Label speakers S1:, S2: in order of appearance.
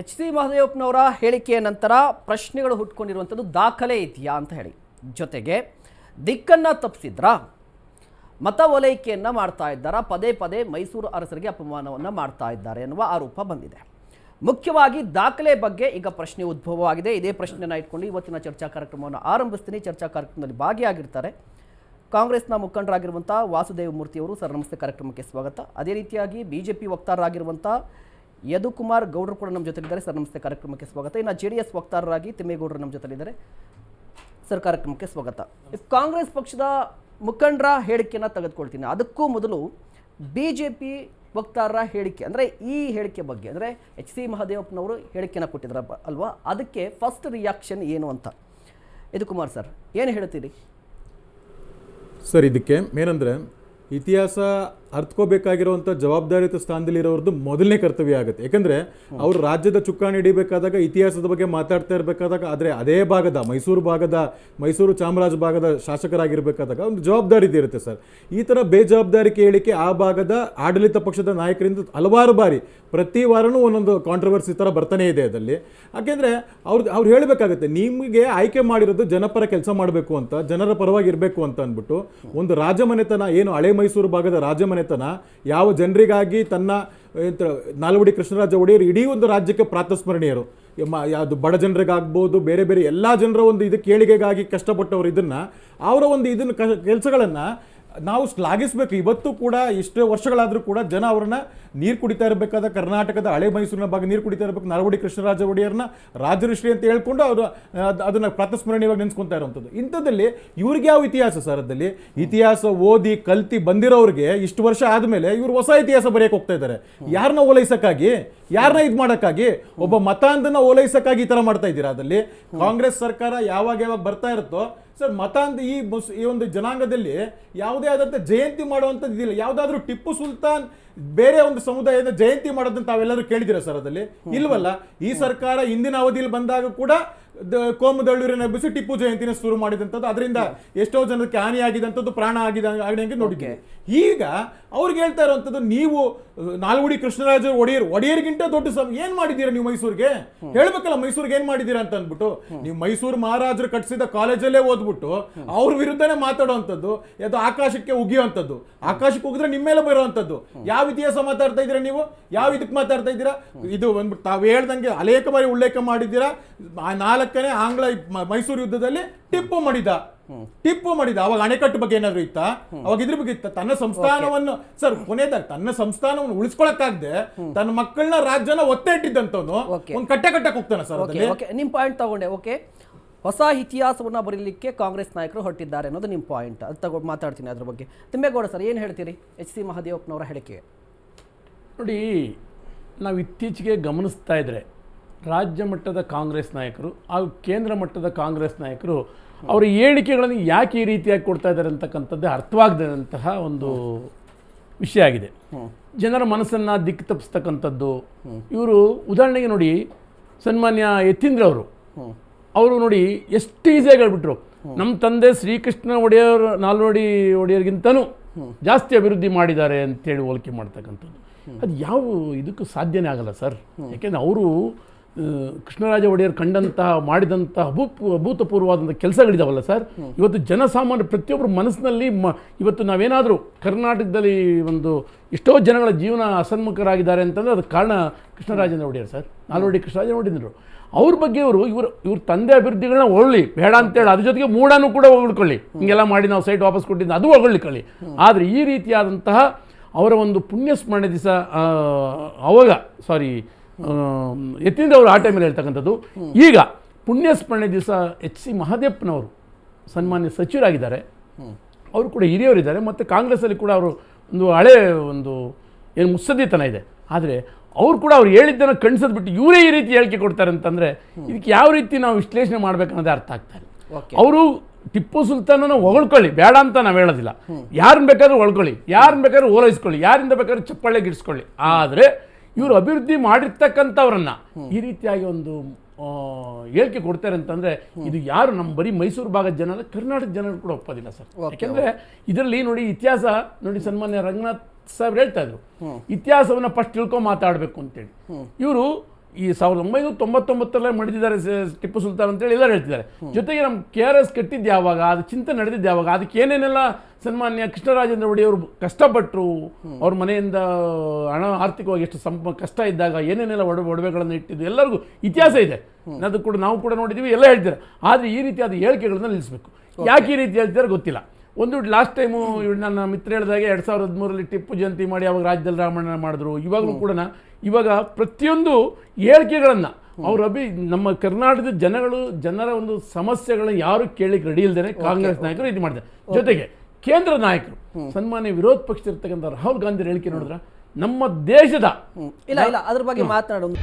S1: H C ಮಹದೇವಪ್ಪನವರ ಹೇಳಿಕೆಯ ನಂತರ ಪ್ರಶ್ನೆಗಳು ಹುಟ್ಕೊಂಡಿರುವಂಥದ್ದು ದಾಖಲೆ ಇದೆಯಾ ಅಂತ ಹೇಳಿ. ಜೊತೆಗೆ ದಿಕ್ಕನ್ನು ತಪ್ಪಿಸಿದ್ರಾ ಮತ ಓಲೈಕೆಯನ್ನು ಮಾಡ್ತಾ ಇದ್ದಾರಾ? ಪದೇ ಪದೇ ಮೈಸೂರು ಅರಸರಿಗೆ ಅಪಮಾನವನ್ನು ಮಾಡ್ತಾ ಇದ್ದಾರೆ ಎನ್ನುವ ಆರೋಪ ಬಂದಿದೆ. ಮುಖ್ಯವಾಗಿ ದಾಖಲೆ ಬಗ್ಗೆ ಈಗ ಪ್ರಶ್ನೆ ಉದ್ಭವವಾಗಿದೆ. ಇದೇ ಪ್ರಶ್ನೆಯನ್ನು ಇಟ್ಕೊಂಡು ಇವತ್ತಿನ ಚರ್ಚಾ ಕಾರ್ಯಕ್ರಮವನ್ನು ಆರಂಭಿಸ್ತೀನಿ. ಚರ್ಚಾ ಕಾರ್ಯಕ್ರಮದಲ್ಲಿ ಭಾಗಿಯಾಗಿರ್ತಾರೆ. ಕಾಂಗ್ರೆಸ್ನ ಮುಖಂಡರಾಗಿರುವಂಥ ವಾಸುದೇವ ಮೂರ್ತಿಯವರು ಸರ್, ನಮಸ್ತೆ ಕಾರ್ಯಕ್ರಮಕ್ಕೆ ಸ್ವಾಗತ. ಅದೇ ರೀತಿಯಾಗಿ ಬಿ ಜೆ ಪಿ ವಕ್ತಾರರಾಗಿರುವಂಥ ಯದುಕುಮಾರ್ ಗೌಡರು ಕೂಡ ನಮ್ಮ ಜೊತೆಲಿದ್ದಾರೆ ಸರ್, ನಮಸ್ತೆ. ಕಾರ್ಯಕ್ರಮಕ್ಕೆ ಸ್ವಾಗತ. ಇನ್ನು ಜೆ ಡಿ ಎಸ್ ವಕ್ತಾರರಾಗಿ ತಿಮ್ಮೇಗೌಡರು ನಮ್ಮ ಜೊತೆಲಿದ್ದಾರೆ ಸರ್, ಕಾರ್ಯಕ್ರಮಕ್ಕೆ ಸ್ವಾಗತ. ಕಾಂಗ್ರೆಸ್ ಪಕ್ಷದ ಮುಖಂಡರ ಹೇಳಿಕೆಯನ್ನು ತೆಗೆದುಕೊಳ್ತೀನಿ. ಅದಕ್ಕೂ ಮೊದಲು ಬಿ ಜೆ ಪಿ ವಕ್ತಾರರ ಹೇಳಿಕೆ, ಅಂದರೆ ಈ ಹೇಳಿಕೆ ಬಗ್ಗೆ, ಅಂದರೆ ಎಚ್ ಸಿ ಮಹದೇವಪ್ಪನವರು ಹೇಳಿಕೆಯನ್ನು ಕೊಟ್ಟಿದ್ದಾರೆ ಅಲ್ವಾ? ಅದಕ್ಕೆ ಫಸ್ಟ್ ರಿಯಾಕ್ಷನ್ ಏನು ಅಂತ. ಇದು ಕುಮಾರ್ ಸರ್, ಏನು ಹೇಳ್ತೀರಿ?
S2: ಸರ್, ಇದಕ್ಕೆ ಏನಂದರೆ ಇತಿಹಾಸ ಅರ್ಥಕೋಬೇಕಾಗಿರುವಂಥ ಜವಾಬ್ದಾರಿಯುತ ಸ್ಥಾನದಲ್ಲಿರೋರ್ದು ಮೊದಲನೇ ಕರ್ತವ್ಯ ಆಗುತ್ತೆ. ಯಾಕಂದರೆ ಅವರು ರಾಜ್ಯದ ಚುಕ್ಕಾಣಿ ಹಿಡಿಬೇಕಾದಾಗ ಇತಿಹಾಸದ ಬಗ್ಗೆ ಮಾತಾಡ್ತಾ ಇರಬೇಕಾದಾಗ ಆದರೆ ಅದೇ ಭಾಗದ ಮೈಸೂರು ಭಾಗದ ಮೈಸೂರು ಚಾಮರಾಜ ಭಾಗದ ಶಾಸಕರಾಗಿರಬೇಕಾದಾಗ ಒಂದು ಜವಾಬ್ದಾರಿ ಇರುತ್ತೆ ಸರ್. ಈ ಥರ ಬೇಜವಾಬ್ದಾರಿ ಕೇಳಿಕೆ ಆ ಭಾಗದ ಆಡಳಿತ ಪಕ್ಷದ ನಾಯಕರಿಂದ ಹಲವಾರು ಬಾರಿ ಪ್ರತಿ ವಾರನೂ ಒಂದೊಂದು ಕಾಂಟ್ರವರ್ಸಿ ಥರ ಬರ್ತಾನೆ ಇದೆ ಅದರಲ್ಲಿ. ಯಾಕೆಂದರೆ ಅವ್ರು ಅವ್ರು ಹೇಳಬೇಕಾಗುತ್ತೆ ನಿಮಗೆ ಆಯ್ಕೆ ಮಾಡಿರೋದು ಜನಪರ ಕೆಲಸ ಮಾಡಬೇಕು ಅಂತ ಜನರ ಪರವಾಗಿ ಇರಬೇಕು ಅಂತ ಅಂದ್ಬಿಟ್ಟು ಒಂದು ರಾಜಮನೆತನ ಏನು ಹಳೆ ಮೈಸೂರು ಭಾಗದ ರಾಜಮನೆತನ ಯಾವ ಜನರಿಗಾಗಿ ತನ್ನ ನಾಲ್ವಡಿ ಕೃಷ್ಣರಾಜ ಒಡೆಯರು ಇಡೀ ಒಂದು ರಾಜ್ಯಕ್ಕೆ ಪ್ರಾತಸ್ಮರಣೀಯರು. ಯಾವುದು ಬಡ ಜನರಿಗಾಗ್ಬೋದು, ಬೇರೆ ಬೇರೆ ಎಲ್ಲ ಜನರ ಒಂದು ಇದಕ್ಕೆ ಏಳಿಗೆಗಾಗಿ ಕಷ್ಟಪಟ್ಟವರು ಇದನ್ನು, ಅವರ ಒಂದು ಇದನ್ನು ಕೆಲಸಗಳನ್ನು ನಾವು ಶ್ಲಾಘಿಸಬೇಕು. ಇವತ್ತು ಕೂಡ ಎಷ್ಟೇ ವರ್ಷಗಳಾದರೂ ಕೂಡ ಜನ ಅವ್ರನ್ನ ನೀರು ಕುಡಿತಾ ಇರಬೇಕಾದ ಕರ್ನಾಟಕದ ಹಳೆ ಮೈಸೂರಿನ ಭಾಗ ನೀರು ಕುಡಿತಾ ಇರಬೇಕು. ನಾಲ್ವಡಿ ಕೃಷ್ಣರಾಜ ಒಡೆಯರ್ನ ರಾಜಋಷಿ ಅಂತ ಹೇಳ್ಕೊಂಡು ಅವರು ಅದನ್ನು ಪ್ರಾತಸ್ಮರಣೀಯವಾಗಿ ನೆನೆಸ್ಕೊತಾ ಇರುವಂಥದ್ದು ಇಂಥದ್ದಲ್ಲಿ ಇವ್ರಿಗೆ ಯಾವ ಇತಿಹಾಸ ಸರ್ ಅದಲ್ಲಿ ಇತಿಹಾಸ ಓದಿ ಕಲ್ತಿ ಬಂದಿರೋರಿಗೆ ಇಷ್ಟು ವರ್ಷ ಆದಮೇಲೆ ಇವರು ಹೊಸ ಇತಿಹಾಸ ಬರೆಯಕ್ಕೆ ಹೋಗ್ತಾ ಇದ್ದಾರೆ. ಯಾರನ್ನ ಓಲೈಸೋಕ್ಕಾಗಿ? ಯಾರನ್ನ ಇದು ಮಾಡೋಕ್ಕಾಗಿ? ಒಬ್ಬ ಮತಾಂಧನ ಓಲೈಸೋಕ್ಕಾಗಿ ಈ ಥರ ಮಾಡ್ತಾ ಇದ್ದೀರಾ ಅದರಲ್ಲಿ? ಕಾಂಗ್ರೆಸ್ ಸರ್ಕಾರ ಯಾವಾಗ ಯಾವಾಗ ಬರ್ತಾ ಇರುತ್ತೋ ಸರ್ ಮತ ಅಂತ ಈ ಬಸ್ ಈ ಒಂದು ಜನಾಂಗದಲ್ಲಿ ಯಾವುದೇ ಆದಂಥ ಜಯಂತಿ ಮಾಡುವಂಥದ್ದು ಇದಿಲ್ಲ. ಯಾವುದಾದ್ರೂ ಟಿಪ್ಪು ಸುಲ್ತಾನ್ ಬೇರೆ ಒಂದು ಸಮುದಾಯದ ಜಯಂತಿ ಮಾಡೋದನ್ನ ತಾವೆಲ್ಲರೂ ಕೇಳಿದಿರ ಸರ್ ಅದಲ್ಲಿ ಇಲ್ವಲ್ಲ? ಈ ಸರ್ಕಾರ ಹಿಂದಿನ ಅವಧಿಯಲ್ಲಿ ಬಂದಾಗ ಕೂಡ ಕೋಮುದಳ್ಳೂರಿನ ಎಬ್ಬಿಸಿ ಟಿಪ್ಪು ಜಯಂತಿನ ಶುರು ಮಾಡಿದಂಥದ್ದು. ಅದರಿಂದ ಎಷ್ಟೋ ಜನಕ್ಕೆ ಹಾನಿಯಾಗಿದಂಥದ್ದು ಪ್ರಾಣ ಆಗಿದೆ ಆಗಿದಂಗೆ ನೋಡಿ ಈಗ ಅವ್ರಿಗೆ ಹೇಳ್ತಾ ಇರುವಂಥದ್ದು ನೀವು ನಾಲ್ಗುಡಿ ನಾಲ್ವಡಿ ಕೃಷ್ಣರಾಜ ಒಡೆಯರ್ ಒಡೆಯರ್ಗಿಂತ ದೊಡ್ಡ ಸಮ ಏನ್ ಮಾಡಿದ್ದೀರಾ ನೀವು ಮೈಸೂರಿಗೆ? ಹೇಳ್ಬೇಕಲ್ಲ ಮೈಸೂರಿಗೆ ಏನ್ ಮಾಡಿದ್ದೀರಾ ಅಂತ ಅಂದ್ಬಿಟ್ಟು ನೀವು ಮೈಸೂರು ಮಹಾರಾಜರು ಕಟ್ಟಿಸಿದ ಕಾಲೇಜಲ್ಲೇ ಓದ್ಬಿಟ್ಟು ಅವ್ರ ವಿರುದ್ಧನೇ ಮಾತಾಡುವಂಥದ್ದು ಅದು ಆಕಾಶಕ್ಕೆ ಉಗಿಯುವಂಥದ್ದು. ಆಕಾಶಕ್ಕೆ ಉಗಿದ್ರೆ ನಿಮ್ಮ ಮೇಲೆ ಬರುವಂಥದ್ದು ಯಾವ ಇತಿಹಾಸ ಮಾತಾಡ್ತಾ ಇದ್ದೀರಾ ನೀವು? ಯಾವ ಇದಕ್ಕೆ ಮಾತಾಡ್ತಾ ಇದ್ದೀರಾ? ಇದು ಬಂದ್ಬಿಟ್ಟು ತಾವು ಹೇಳ್ದಂಗೆ ಅನೇಕ ಬಾರಿ ಉಲ್ಲೇಖ ಮಾಡಿದ್ದೀರಾ. ಆ ನಾಲ್ಕನೇ ಆಂಗ್ಲ ಮೈಸೂರು ಯುದ್ಧದಲ್ಲಿ ಟಿಪ್ಪು ಮಾಡಿದ. ಟಿಪ್ಪು ಮಾಡಿದ. ಅವಾಗ ಅಣೆಕಟ್ಟು ಬಗ್ಗೆ ಏನಾದ್ರು ಇತ್ತಾ? ಅವಾಗ ಇದ್ರ ಬಗ್ಗೆ ಇತ್ತ? ತನ್ನ ಸಂಸ್ಥಾನವನ್ನು ಸರ್ ಕೊನೆದಾಗ ತನ್ನ ಸಂಸ್ಥಾನವನ್ನು ಉಳಿಸ್ಕೊಳಕ್ಕಾಗದೆ ತನ್ನ ಮಕ್ಕಳನ್ನ ರಾಜ್ಯನ ಒತ್ತೆ ಇಟ್ಟಿದ್ದಂತವನು ಒಂದು ಕಟ್ಟೆ ಕಟ್ಟಕ್ಕೆ ಹೋಗ್ತಾನೆ ಸರ್
S1: ಓಕೆ
S2: ಅದಲ್ಲಿ
S1: ಓಕೆ. ನಿಮ್ಮ ಪಾಯಿಂಟ್ ತಗೊಂಡೆ. ಓಕೆ. ಹೊಸ ಇತಿಹಾಸವನ್ನು ಬರೀಲಿಕ್ಕೆ ಕಾಂಗ್ರೆಸ್ ನಾಯಕರು ಹೊರಟಿದ್ದಾರೆ ಅನ್ನೋದು ನಿಮ್ಮ ಪಾಯಿಂಟ್ ಅದು ತಗೊಂಡು ಮಾತಾಡ್ತೀನಿ ಅದ್ರ ಬಗ್ಗೆ. ತಿಮ್ಮೇಗೌಡ ಸರ್ ಏನು ಹೇಳ್ತೀರಿ? ಎಚ್ ಸಿ ಮಹದೇವಪ್ಪನವರ ಹೇಳಿಕೆ.
S3: ನೋಡಿ ನಾವು ಇತ್ತೀಚೆಗೆ ಗಮನಿಸ್ತಾ ಇದ್ದರೆ ರಾಜ್ಯ ಮಟ್ಟದ ಕಾಂಗ್ರೆಸ್ ನಾಯಕರು ಹಾಗೂ ಕೇಂದ್ರ ಮಟ್ಟದ ಕಾಂಗ್ರೆಸ್ ನಾಯಕರು ಅವರ ಹೇಳಿಕೆಗಳನ್ನು ಯಾಕೆ ಈ ರೀತಿಯಾಗಿ ಕೊಡ್ತಾ ಇದ್ದಾರೆ ಅಂತಕ್ಕಂಥದ್ದೇ ಅರ್ಥವಾಗದಂತಹ ಒಂದು ವಿಷಯ ಆಗಿದೆ. ಜನರ ಮನಸ್ಸನ್ನು ದಿಕ್ಕು ತಪ್ಪಿಸ್ತಕ್ಕಂಥದ್ದು ಇವರು ಉದಾಹರಣೆಗೆ ನೋಡಿ ಸನ್ಮಾನ್ಯ ಯತೀಂದ್ರ ಅವರು. ಅವರು ನೋಡಿ ಎಷ್ಟು ಈಸಿಯಾಗಿ ಹೇಳ್ಬಿಟ್ರು. ನಮ್ಮ ತಂದೆ ಶ್ರೀಕೃಷ್ಣ ಒಡೆಯರ್ ನಾಲ್ವಡಿ ಒಡೆಯರ್ಗಿಂತನೂ ಜಾಸ್ತಿ ಅಭಿವೃದ್ಧಿ ಮಾಡಿದ್ದಾರೆ ಅಂತೇಳಿ ಹೋಲಿಕೆ ಮಾಡ್ತಕ್ಕಂಥದ್ದು. ಅದು ಯಾವ ಇದಕ್ಕೂ ಸಾಧ್ಯನೇ ಆಗಲ್ಲ ಸರ್. ಯಾಕೆಂದರೆ ಅವರು ಕೃಷ್ಣರಾಜ ಒಡೆಯರ್ ಕಂಡಂತಹ ಮಾಡಿದಂತಹ ಅಭೂಪ ಅಭೂತಪೂರ್ವವಾದಂಥ ಕೆಲಸಗಳಿದಾವಲ್ಲ ಸರ್? ಇವತ್ತು ಜನಸಾಮಾನ್ಯ ಪ್ರತಿಯೊಬ್ಬರ ಮನಸ್ಸಿನಲ್ಲಿ ಮ ಇವತ್ತು ನಾವೇನಾದರೂ ಕರ್ನಾಟಕದಲ್ಲಿ ಒಂದು ಎಷ್ಟೋ ಜನಗಳ ಜೀವನ ಅಸನ್ಮುಖರಾಗಿದ್ದಾರೆ ಅಂತಂದರೆ ಅದಕ್ಕೆ ಕಾರಣ ಕೃಷ್ಣರಾಜೇಂದ್ರ ಒಡೆಯರ್ ಸರ್. ನಾಲ್ವಡಿ ಕೃಷ್ಣರಾಜ ಒಡೆಯರು ಅವ್ರ ಬಗ್ಗೆ ಇವರು ಇವರು ಇವ್ರ ತಂದೆ ಅಭಿವೃದ್ಧಿಗಳನ್ನ ಒಳ್ಳಿ ಬೇಡ ಅಂತೇಳಿ ಅದ್ರ ಜೊತೆಗೆ ಮೂಡನೂ ಕೂಡ ಹೊಗಳ್ಕೊಳ್ಳಿ. ಹಿಂಗೆಲ್ಲ ಮಾಡಿ ನಾವು ಸೈಟ್ ವಾಪಸ್ ಕೊಟ್ಟಿದ್ದು ಅದು ಹೊಗಳ್ಕೊಳ್ಳಿ. ಆದರೆ ಈ ರೀತಿಯಾದಂತಹ ಅವರ ಒಂದು ಪುಣ್ಯ ಸ್ಮರಣೆ ದಿವಸ ಅವಾಗ ಸಾರಿ ಯತೀಂದ್ರ ಅವರು ಆ ಟೈಮಲ್ಲಿ ಹೇಳ್ತಕ್ಕಂಥದ್ದು. ಈಗ ಪುಣ್ಯ ಸ್ಮರಣೆ ದಿವಸ ಎಚ್ ಸಿ ಮಹದೇಪ್ಪನವರು ಸನ್ಮಾನ್ಯ ಸಚಿವರಾಗಿದ್ದಾರೆ. ಅವರು ಕೂಡ ಹಿರಿಯವರಿದ್ದಾರೆ. ಮತ್ತು ಕಾಂಗ್ರೆಸ್ಸಲ್ಲಿ ಕೂಡ ಅವರು ಒಂದು ಹಳೆ ಒಂದು ಏನು ಮುತ್ಸದ್ದಿತನ ಇದೆ. ಆದರೆ ಅವ್ರು ಕೂಡ ಅವ್ರು ಹೇಳಿದ್ದನ್ನು ಕಣ್ಸದ್ ಬಿಟ್ಟು ಇವರೇ ಈ ರೀತಿ ಹೇಳಿಕೆ ಕೊಡ್ತಾರೆ ಅಂತಂದರೆ ಇದಕ್ಕೆ ಯಾವ ರೀತಿ ನಾವು ವಿಶ್ಲೇಷಣೆ ಮಾಡಬೇಕನ್ನೋದೇ ಅರ್ಥ ಆಗ್ತಾ ಇಲ್ಲ. ಅವರು ಟಿಪ್ಪು ಸುಲ್ತಾನನ ಹೊಗಳ್ಕೊಳ್ಳಿ. ಬೇಡ ಅಂತ ನಾವು ಹೇಳೋದಿಲ್ಲ. ಯಾರನ್ನ ಬೇಕಾದ್ರೂ ಹೊಳ್ಕೊಳ್ಳಿ ಯಾರನ್ನ ಬೇಕಾದ್ರೂ ಓಲೈಸ್ಕೊಳ್ಳಿ. ಯಾರಿಂದ ಬೇಕಾದ್ರೂ ಚಪ್ಪಾಳೆ ಗಿಡಿಸ್ಕೊಳ್ಳಿ. ಆದರೆ ಇವರು ಅಭಿವೃದ್ಧಿ ಮಾಡಿರ್ತಕ್ಕಂಥವ್ರನ್ನ ಈ ರೀತಿಯಾಗಿ ಒಂದು ಹೇಳಿಕೆ ಕೊಡ್ತಾರೆ ಅಂತಂದ್ರೆ ಇದು ಯಾರು? ನಮ್ಮ ಬರೀ ಮೈಸೂರು ಭಾಗದ ಜನ ಅಲ್ಲ ಕರ್ನಾಟಕ ಜನರು ಕೂಡ ಒಪ್ಪೋದಿಲ್ಲ ಸರ್. ಯಾಕೆಂದ್ರೆ ಇದರಲ್ಲಿ ನೋಡಿ ಇತಿಹಾಸ ನೋಡಿ ಸನ್ಮಾನ್ಯ ರಂಗನಾಥ್ ಸಾಹೇಬ್ರು ಹೇಳ್ತಾ ಇದ್ರು. ಇತಿಹಾಸವನ್ನ ಫಸ್ಟ್ ತಿಳ್ಕೊಂಡು ಮಾತಾಡಬೇಕು ಅಂತೇಳಿ. ಇವರು ಈ ಸಾವಿರದ ಒಂಬೈನೂರ ತೊಂಬತ್ತೊಂಬತ್ತರಲ್ಲೇ ಮಡಿದಿದ್ದಾರೆ ಸ- ಟಿಪ್ಪು ಸುಲ್ತಾನ್ ಅಂತೇಳಿ ಎಲ್ಲರೂ ಹೇಳ್ತಿದ್ದಾರೆ. ಜೊತೆಗೆ ನಮ್ಮ ಕೆ ಆರ್ ಎಸ್ ಕಟ್ಟಿದ್ದು ಯಾವಾಗ ಅದು ಚಿಂತೆ ನಡೆದಿದ್ದು ಯಾವಾಗ ಅದಕ್ಕೆ ಏನೇನೆಲ್ಲ ಸನ್ಮಾನ್ಯ ಕೃಷ್ಣರಾಜೇಂದ್ರ ಒಡೆಯವರು ಕಷ್ಟಪಟ್ಟರು ಅವ್ರ ಮನೆಯಿಂದ ಹಣ ಆರ್ಥಿಕವಾಗಿ ಎಷ್ಟು ಸಂಪ ಕಷ್ಟ ಇದ್ದಾಗ ಏನೇನೆಲ್ಲ ಒಡ ಒಡವೆಗಳನ್ನು ಇಟ್ಟಿದ್ದು ಎಲ್ಲರಿಗೂ ಇತಿಹಾಸ ಇದೆ. ಅದು ಕೂಡ ನಾವು ಕೂಡ ನೋಡಿದ್ದೀವಿ ಎಲ್ಲ ಹೇಳ್ತಾರೆ ಆದರೆ ಈ ರೀತಿಯಾದ ಹೇಳಿಕೆಗಳನ್ನು ನಿಲ್ಲಿಸಬೇಕು. ಯಾಕೆ ಈ ರೀತಿ ಹೇಳ್ತಿದ್ದಾರೆ ಗೊತ್ತಿಲ್ಲ. ಒಂದು ಲಾಸ್ಟ್ ಟೈಮು ನನ್ನ ಮಿತ್ರ ಹೇಳಿದಾಗೆ ಎರಡು ಸಾವಿರದ ಹದಿಮೂರಲ್ಲಿ ಟಿಪ್ಪು ಜಯಂತಿ ಮಾಡಿ ಅವಾಗ ರಾಜ್ಯದಲ್ಲಿ ರಾಮಣ್ಣ ಮಾಡಿದ್ರು. ಇವಾಗಲೂ ಕೂಡ ಇವಾಗ ಪ್ರತಿಯೊಂದು ಹೇಳಿಕೆಗಳನ್ನು ಅವ್ರ ಅಭಿ ನಮ್ಮ ಕರ್ನಾಟಕದ ಜನಗಳು ಜನರ ಒಂದು ಸಮಸ್ಯೆಗಳನ್ನ ಯಾರು ಕೇಳಿಕ್ ರೆಡಿ ಇಲ್ದೇನೆ ಕಾಂಗ್ರೆಸ್ ನಾಯಕರು ಇದು ಮಾಡಿದೆ. ಜೊತೆಗೆ ಕೇಂದ್ರ ನಾಯಕರು ಸನ್ಮಾನ್ಯ ವಿರೋಧ ಪಕ್ಷದಲ್ಲಿರ್ತಕ್ಕಂಥ ರಾಹುಲ್ ಗಾಂಧಿ ಹೇಳಿಕೆ ನೋಡಿದ್ರ ನಮ್ಮ ದೇಶದ
S1: ಇಲ್ಲ ಇಲ್ಲ ಅದ್ರ ಬಗ್ಗೆ ಮಾತನಾಡೋದು